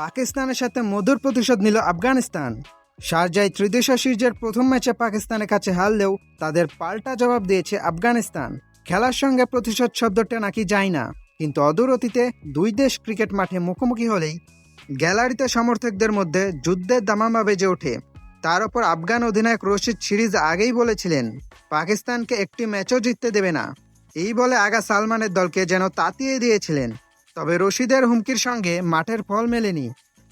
পাকিস্তানের সাথে মধুর প্রতিশোধ নিল আফগানিস্তান। শারজায় ত্রিদেশ সিরিজের প্রথম ম্যাচে পাকিস্তানের কাছে হারলেও তাদের পাল্টা জবাব দিয়েছে আফগানিস্তান। খেলার সঙ্গে প্রতিশোধ শব্দটা নাকি যায় না, কিন্তু অদূর অতীতে দুই দেশ ক্রিকেট মাঠে মুখোমুখি হলেই গ্যালারিতে সমর্থকদের মধ্যে যুদ্ধের দামামা বেজে ওঠে। তার ওপর আফগান অধিনায়ক রশিদ সিরিজ আগেই বলেছিলেন, পাকিস্তানকে একটি ম্যাচও জিততে দেবে না। এই বলে আগা সালমানের দলকে যেন তাতিয়ে দিয়েছিলেন। তবে রশিদের হুমকির সঙ্গে মাঠের ফল মেলেনি।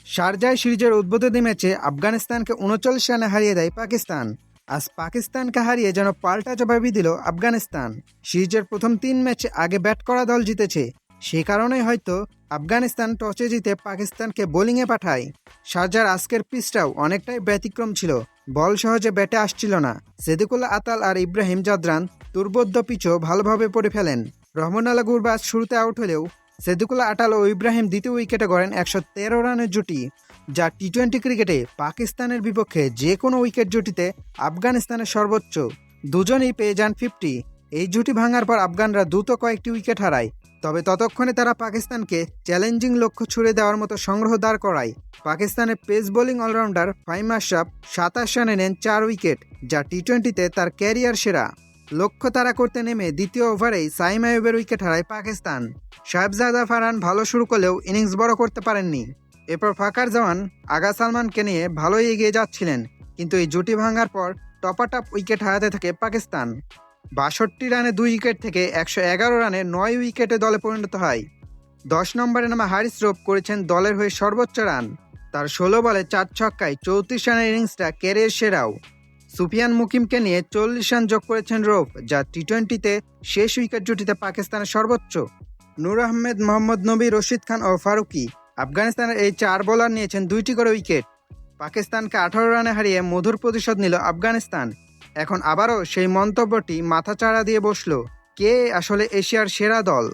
শারজায় সিরিজের উদ্বোধনী ম্যাচে আফগানিস্তানকে উনচল্লিশ রানে হারিয়ে দেয় পাকিস্তান। আজ পাকিস্তানকে হারিয়ে যেন পাল্টা জবাবি দিল আফগানিস্তান। সিরিজের প্রথম তিন ম্যাচে আগে ব্যাট করা দল জিতেছে। সে কারণেই হয়তো আফগানিস্তান টসে জিতে পাকিস্তানকে বোলিংয়ে পাঠায়। শারজার আজকের পিচটাও অনেকটাই ব্যতিক্রম ছিল। বল সহজে ব্যাটে আসছিল না। সেদিকুল্লা আতাল আর ইব্রাহিম জাদরান দুর্বোধ্য পিচও ভালোভাবে পড়ে ফেলেন। রহমান আলা গুরবাজ শুরুতে আউট হলেও সেদুকুল্লা আটাল ও ইব্রাহিম দ্বিতীয় উইকেটে গড়েন একশো তেরো রানের জুটি, যা টি টোয়েন্টি ক্রিকেটে পাকিস্তানের বিপক্ষে যে কোনো উইকেট জুটিতে আফগানিস্তানের সর্বোচ্চ দুজনেই পেয়ে যান ফিফটি। এই জুটি ভাঙার পর আফগানরা দ্রুত কয়েকটি উইকেট হারায়, তবে ততক্ষণে তারা পাকিস্তানকে চ্যালেঞ্জিং লক্ষ্য ছুড়ে দেওয়ার মতো সংগ্রহ দাঁড় করায়। পাকিস্তানের pace bowling all rounder Faheem Ashraf সাতাশ রানে নেন চার উইকেট, যা টি টোয়েন্টিতে তার ক্যারিয়ার সেরা। লক্ষ্য তারা করতে নেমে দ্বিতীয় ওভারেই সাইম আয়ুবের উইকেট হারায় পাকিস্তান। সাহেবজাদা ফারহান ভালো শুরু করলেও ইনিংস বড় করতে পারেননি। এরপর ফাকার জওয়ান আগা সালমানকে নিয়ে ভালোই এগিয়ে যাচ্ছিলেন, কিন্তু এই জুটি ভাঙার পর টপাটপ উইকেট হারাতে থাকে পাকিস্তান। বাষট্টি রানে দুই উইকেট থেকে একশো এগারো রানে নয় উইকেটে দলে পরিণত হয়। দশ নম্বরে নামা হারিস রোপ করেছেন দলের হয়ে সর্বোচ্চ রান। তার ষোলো বলে চার ছক্কায় চৌত্রিশ রানের ইনিংসটা ক্যারিয়ার সেরাও। সুফিয়ান মুকিমকে নিয়ে চল্লিশ রান যোগ করেছেন রোপ যা টি টোয়েন্টিতে শেষ উইকেট জুটিতে পাকিস্তানের সর্বোচ্চ। নূর আহমেদ, মোহাম্মদ নবী, রশিদ খান ও ফারুকি আফগানিস্তানের এই চার বোলার নিয়েছেন দুইটি করে উইকেট। পাকিস্তানকে আঠারো রানে হারিয়ে মধুর প্রতিশোধ নিল আফগানিস্তান। এখন আবারও সেই মন্তব্যটি মাথাচাড়া দিয়ে বসল, কে আসলে এশিয়ার সেরা দল?